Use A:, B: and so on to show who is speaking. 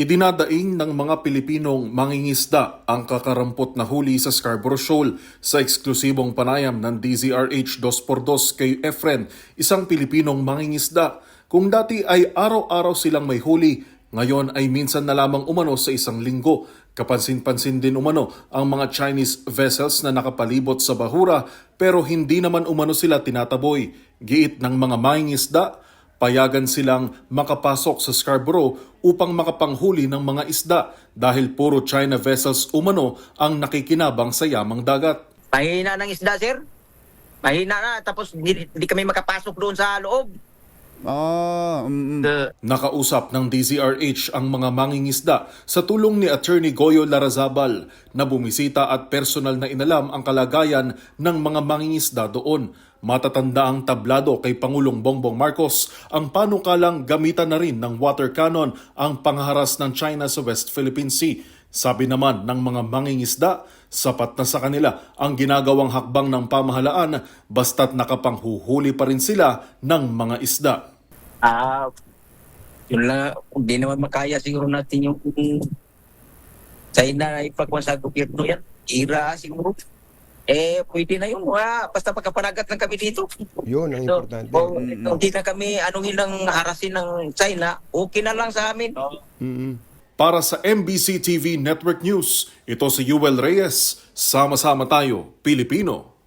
A: Idinadaing ng mga Pilipinong mangingisda ang kakarampot na huli sa Scarborough Shoal sa eksklusibong panayam ng DZRH 2x2 kay Efren, isang Pilipinong mangingisda. Kung dati ay araw-araw silang may huli, ngayon ay minsan na lamang umano sa isang linggo. Kapansin-pansin din umano ang mga Chinese vessels na nakapalibot sa bahura pero hindi naman umano sila tinataboy. Giit ng mga mangingisda, payagan silang makapasok sa Scarborough upang makapanghuli ng mga isda dahil puro China vessels umano ang nakikinabang sa yamang dagat.
B: Mahina ng isda, sir. Mahina na. Tapos hindi, hindi kami makapasok doon sa loob.
C: Ah, mm, mm.
B: The,
A: Nakausap ng DZRH ang mga mangingisda sa tulong ni Attorney Goyo Larazabal na bumisita at personal na inalam ang kalagayan ng mga mangingisda doon. Matatanda ang tablado kay Pangulong Bongbong Marcos ang panukalang gamitan na rin ng water cannon ang pangharas ng China sa West Philippine Sea. Sabi naman ng mga mangingisda, sapat na sa kanila ang ginagawang hakbang ng pamahalaan basta't nakapanghuhuli pa rin sila ng mga isda.
B: Ah, yun lang, hindi naman makaya siguro natin yung China na ipagwan sa gobyerno yan. Ira siguro. Eh, pwede na yun. Ah, basta pagkapanagat lang kami dito.
D: Yun ang
B: So,
D: importante.
B: kung
C: Mm.
B: hindi na kami anuhin ng harasin ng China, okay na lang sa amin.
D: Mm-mm.
A: Para sa MBC TV Network News, ito si Yuel Reyes. Sama-sama tayo, Pilipino.